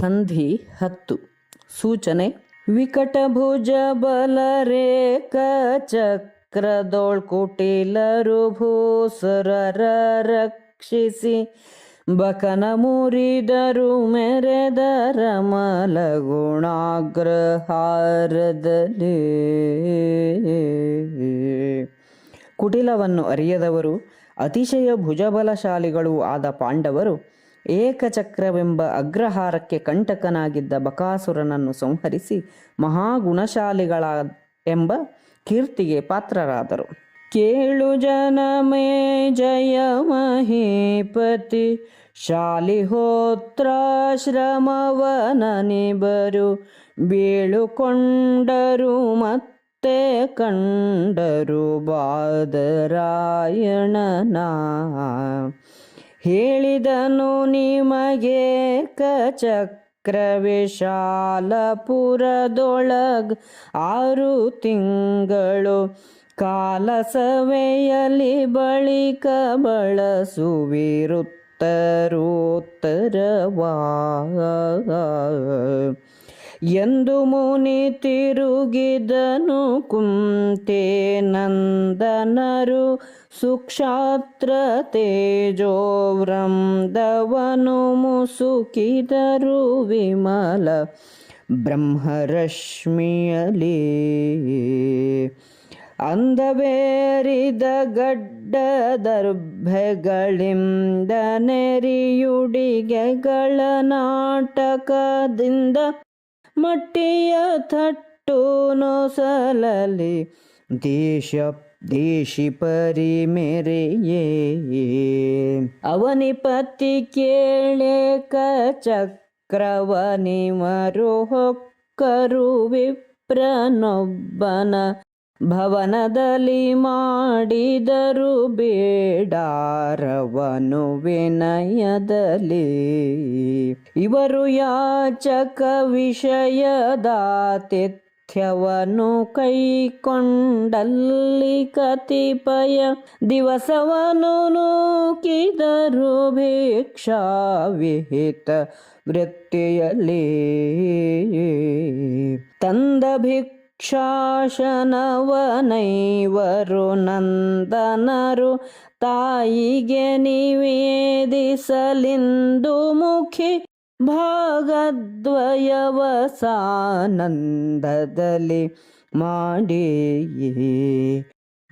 ಸಂಧಿ ಹತ್ತು. ಸೂಚನೆ, ವಿಕಟಭುಜ ಬಲರೇಖ ಚಕ್ರದೋಳ್ ಕುಟಿಲರು ಭೂಸುರರ ರಕ್ಷಿಸಿ ಬಕನ ಮುರಿದರು ಮೆರೆದರ ಮಲಗುಣಾಗ್ರಹಾರದಲ್ಲಿ ಕುಟಿಲವನ್ನು ಅರಿಯದವರು, ಅತಿಶಯ ಭುಜಬಲಶಾಲಿಗಳೂ ಆದ ಪಾಂಡವರು ಏಕಚಕ್ರವೆಂಬ ಅಗ್ರಹಾರಕ್ಕೆ ಕಂಟಕನಾಗಿದ್ದ ಬಕಾಸುರನನ್ನು ಸಂಹರಿಸಿ ಮಹಾಗುಣಶಾಲಿಗಳ ಎಂಬ ಕೀರ್ತಿಗೆ ಪಾತ್ರರಾದರು. ಕೇಳು ಜನಮೇ ಜಯ ಮಹೀಪತಿ ಬರು ಬೀಳುಕೊಂಡರು ಮತ್ತೆ ಕಂಡರು ಬಾದರಾಯಣನ. ಹೇಳಿದನು ನಿಮಗೆ ಕಚಕ್ರವಿಶಾಲಪುರದೊಳಗ್ ಆರು ತಿಂಗಳು ಕಾಲ ಸವೆಯಲಿ ಬಳಿಕ ಬಳಸುವಿರುತ್ತರೋತ್ತರವಾ ಎಂದು ಮುನಿ ತಿರುಗಿದನು ಕುಂತೆ ನಂದನರು ಸುಕ್ಷಾತ್ರ ತೇಜೋ ವೃಂದವನು ಮುಸುಕಿದರು ವಿಮಲ ಬ್ರಹ್ಮರಶ್ಮಿಯಲಿ ಅಂದಬೇರಿದ ಗಡ್ಡದರ್ಭೆಗಳಿಂದ ನೆರಿಯುಡಿಗೆಗಳ ನಾಟಕದಿಂದ ಮಟ್ಟಿಯ ತಟ್ಟು ನೊಸಲಲಿ ದೇಶ ದೇಶಿ ಪರಿ ಮೆರೆಯೇ ಅವನಿಪತಿ ಕೇಳೆ ಕ ಚಕ್ರವನಿ ಮರುಹೊಕ್ಕರು ವಿಪ್ರನೊಬ್ಬನ ಭವನದಲ್ಲಿ ಮಾಡಿದರು ಬೇಡಾರವನು ವಿನಯದಲ್ಲಿ. ಇವರು ಯಾಚಕ ವಿಷಯದಾತಿಥ್ಯವನ್ನು ಕೈಕೊಂಡಲ್ಲಿ ಕತಿಪಯ ದಿವಸವನ್ನು ನೂಕಿದರು ಭಿಕ್ಷಾ ವಿಹಿತ ವೃತ್ತಿಯಲ್ಲಿ. ತಂದ ಭಿಕ್ಷಾಶನವನೈವರು ನಂದನರು ತಾಯಿಗೆ ನಿವೇದಿಸಲಿಂದು ಮುಖಿ ಭಾಗದ್ವಯವಸಾನಂದದಲ್ಲಿ ಮಾಡಿ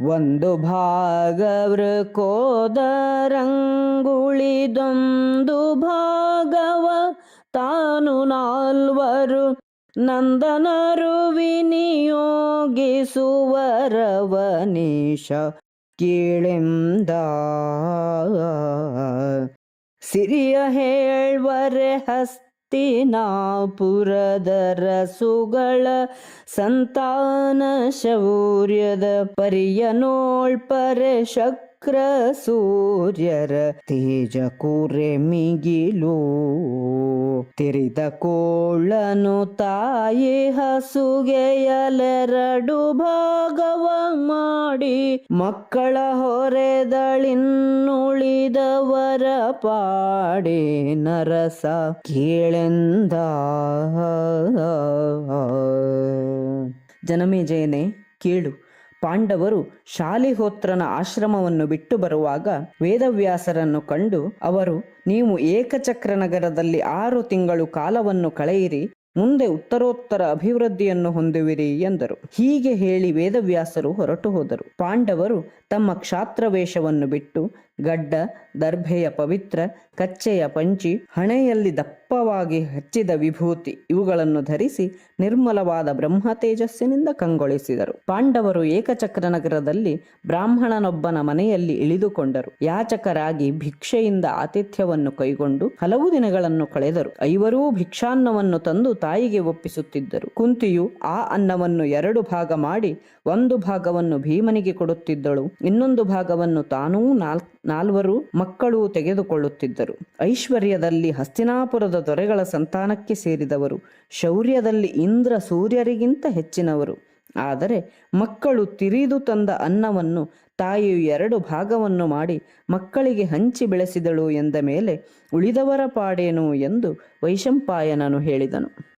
ಒಂದು ಭಾಗವೃ ಕೋದರಂಗುಳಿದೊಂದು ಭಾಗವ ತಾನು ನಾಲ್ವರು ನಂದನರು ವಿನಿಯೋಗಿಸುವರವನೀಶ ಕೇಳೆಂದ. ಸಿರಿಯ ಹೇಳ್ವರೆ ಹಸ್ತಿನಾಪುರದ ರಸುಗಳ ಸಂತಾನ ಶೌರ್ಯದ ಪರಿಯ ನೋಳ್ಪರೆ ಶಕ್ರ ಸೂರ್ಯರ ತೇಜ ಕೂರೆ ಮಿಗಿಲು. ತಿರಿದ ಕೋಳನು ತಾಯಿ ಹಸುಗೆಯಲೆರಡು ಭಾಗವ ಮಾಡಿ. ಮಕ್ಕಳ ಹೊರೆದಳಿನ್ನುಳಿದವರ ಪಾಡಿ ನರಸ ಕೇಳೆಂದ. ಜನಮೇಜಯನೆ ಕೇಳು. ಪಾಂಡವರು ಶಾಲಿಹೋತ್ರನ ಆಶ್ರಮವನ್ನು ಬಿಟ್ಟು ಬರುವಾಗ ವೇದವ್ಯಾಸರನ್ನು ಕಂಡು ಅವರು, ನೀವು ಏಕಚಕ್ರ ನಗರದಲ್ಲಿ ಆರು ತಿಂಗಳು ಕಾಲವನ್ನು ಕಳೆಯಿರಿ, ಮುಂದೆ ಉತ್ತರೋತ್ತರ ಅಭಿವೃದ್ಧಿಯನ್ನು ಹೊಂದುವಿರಿ ಎಂದರು. ಹೀಗೆ ಹೇಳಿ ವೇದವ್ಯಾಸರು ಹೊರಟು ಹೋದರು. ಪಾಂಡವರು ತಮ್ಮ ಕ್ಷಾತ್ರವೇಷವನ್ನು ಬಿಟ್ಟು ಗಡ್ಡ, ದರ್ಭೆಯ ಪವಿತ್ರ, ಕಚ್ಚೆಯ ಪಂಚಿ, ಹಣೆಯಲ್ಲಿ ದಪ್ಪವಾಗಿ ಹಚ್ಚಿದ ವಿಭೂತಿ ಇವುಗಳನ್ನು ಧರಿಸಿ ನಿರ್ಮಲವಾದ ಬ್ರಹ್ಮ ತೇಜಸ್ಸಿನಿಂದ ಕಂಗೊಳಿಸಿದರು. ಪಾಂಡವರು ಏಕಚಕ್ರ ನಗರದಲ್ಲಿ ಬ್ರಾಹ್ಮಣನೊಬ್ಬನ ಮನೆಯಲ್ಲಿ ಇಳಿದುಕೊಂಡರು. ಯಾಚಕರಾಗಿ ಭಿಕ್ಷೆಯಿಂದ ಆತಿಥ್ಯವನ್ನು ಕೈಗೊಂಡು ಹಲವು ದಿನಗಳನ್ನು ಕಳೆದರು. ಐವರೂ ಭಿಕ್ಷಾನ್ನವನ್ನು ತಂದು ತಾಯಿಗೆ ಒಪ್ಪಿಸುತ್ತಿದ್ದರು. ಕುಂತಿಯು ಆ ಅನ್ನವನ್ನು ಎರಡು ಭಾಗ ಮಾಡಿ ಒಂದು ಭಾಗವನ್ನು ಭೀಮನಿಗೆ ಕೊಡುತ್ತಿದ್ದಳು. ಇನ್ನೊಂದು ಭಾಗವನ್ನು ತಾನೂ ನಾಲ್, ನಾಲ್ವರು ಮಕ್ಕಳು ತೆಗೆದುಕೊಳ್ಳುತ್ತಿದ್ದರು. ಐಶ್ವರ್ಯದಲ್ಲಿ ಹಸ್ತಿನಾಪುರದ ದೊರೆಗಳ ಸಂತಾನಕ್ಕೆ ಸೇರಿದವರು, ಶೌರ್ಯದಲ್ಲಿ ಇಂದ್ರ ಸೂರ್ಯರಿಗಿಂತ ಹೆಚ್ಚಿನವರು. ಆದರೆ ಮಕ್ಕಳು ತಿರಿದು ತಂದ ಅನ್ನವನ್ನು ತಾಯಿಯು ಎರಡು ಭಾಗವನ್ನು ಮಾಡಿ ಮಕ್ಕಳಿಗೆ ಹಂಚಿ ಬೆಳೆಸಿದಳು ಎಂದ ಮೇಲೆ ಉಳಿದವರ ಪಾಡೇನು ಎಂದು ವೈಶಂಪಾಯನನು ಹೇಳಿದನು.